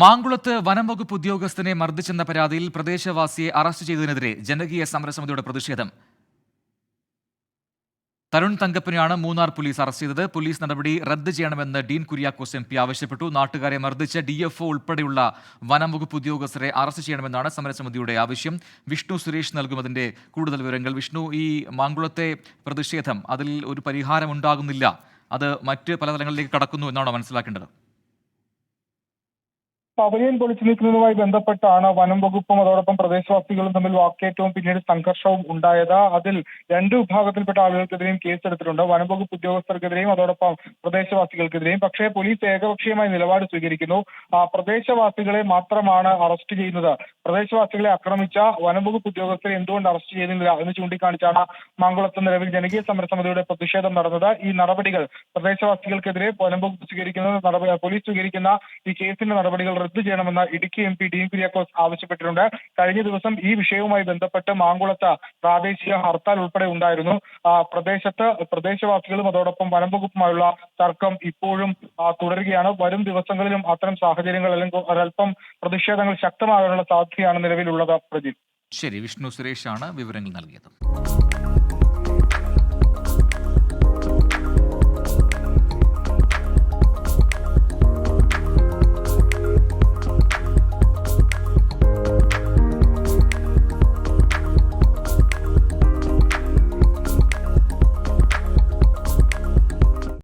മാങ്കുളത്ത് വനം വകുപ്പ് ഉദ്യോഗസ്ഥനെ മർദ്ദിച്ചെന്ന പരാതിയിൽ പ്രദേശവാസിയെ അറസ്റ്റ് ചെയ്തതിനെതിരെ ജനകീയ സമരസമിതിയുടെ പ്രതിഷേധം. തരുൺ തങ്കപ്പനെയാണ് മൂന്നാർ പോലീസ് അറസ്റ്റ് ചെയ്തത്. പോലീസ് നടപടി റദ്ദ് ചെയ്യണമെന്ന് ഡീൻ കുര്യാക്കോസ് എം പി ആവശ്യപ്പെട്ടു. നാട്ടുകാരെ മർദ്ദിച്ച ഡി എഫ് ഒ ഉൾപ്പെടെയുള്ള വനം വകുപ്പ് ഉദ്യോഗസ്ഥരെ അറസ്റ്റ് ചെയ്യണമെന്നാണ് സമരസമിതിയുടെ ആവശ്യം. വിഷ്ണു സുരേഷ് നൽകുന്നതിന്റെ കൂടുതൽ വിവരങ്ങൾ. വിഷ്ണു ഈ മാങ്കുളത്തെ പ്രതിഷേധം അതിൽ ഒരു പരിഹാരം ഉണ്ടാകുന്നില്ല അത് മറ്റ് പല തലങ്ങളിലേക്ക് കടക്കുന്നു എന്നാണോ മനസ്സിലാക്കേണ്ടത്? പവലിയൻ പൊളിച്ചു നീക്കുന്നതുമായി ബന്ധപ്പെട്ടാണ് വനം വകുപ്പും അതോടൊപ്പം പ്രദേശവാസികളും തമ്മിൽ വാക്കേറ്റവും പിന്നീട് സംഘർഷവും ഉണ്ടായത്. അതിൽ രണ്ട് വിഭാഗത്തിൽപ്പെട്ട ആളുകൾക്കെതിരെയും കേസെടുത്തിട്ടുണ്ട്. വനം വകുപ്പ് ഉദ്യോഗസ്ഥർക്കെതിരെയും അതോടൊപ്പം പ്രദേശവാസികൾക്കെതിരെയും. പക്ഷേ പോലീസ് ഏകപക്ഷീയമായ നിലപാട് സ്വീകരിക്കുന്നു. പ്രദേശവാസികളെ മാത്രമാണ് അറസ്റ്റ് ചെയ്യുന്നത്. പ്രദേശവാസികളെ ആക്രമിച്ച വനം വകുപ്പ് ഉദ്യോഗസ്ഥരെ എന്തുകൊണ്ട് അറസ്റ്റ് ചെയ്യുന്നില്ല എന്ന് ചൂണ്ടിക്കാണിച്ചാണ് മംഗളത്ത് നിലവിൽ ജനകീയ സമരസമിതിയുടെ പ്രതിഷേധം നടന്നത്. ഈ നടപടികൾ പ്രദേശവാസികൾക്കെതിരെ വനം വകുപ്പ് സ്വീകരിക്കുന്ന പോലീസ് സ്വീകരിക്കുന്ന ഈ കേസിന്റെ നടപടികൾ റദ്ദു ചെയ്യണമെന്ന് ഇടുക്കി എം പി ഡീൻ കുര്യാക്കോസ് ആവശ്യപ്പെട്ടിട്ടുണ്ട്. കഴിഞ്ഞ ദിവസം ഈ വിഷയവുമായി ബന്ധപ്പെട്ട് മാങ്കുളത്ത് പ്രാദേശിക ഹർത്താൽ ഉൾപ്പെടെ ഉണ്ടായിരുന്നു. പ്രദേശത്ത് പ്രദേശവാസികളും അതോടൊപ്പം വനം വകുപ്പുമായുള്ള തർക്കം ഇപ്പോഴും തുടരുകയാണ്. വരും ദിവസങ്ങളിലും അത്തരം സാഹചര്യങ്ങൾ അല്ലെങ്കിൽ ഒരൽപ്പം പ്രതിഷേധങ്ങൾ ശക്തമാകാനുള്ള സാധ്യതയാണ് നിലവിലുള്ളത്. പ്രജിത്. ശരി വിഷ്ണു സുരേഷാണ് വിവരങ്ങൾ നൽകിയത്.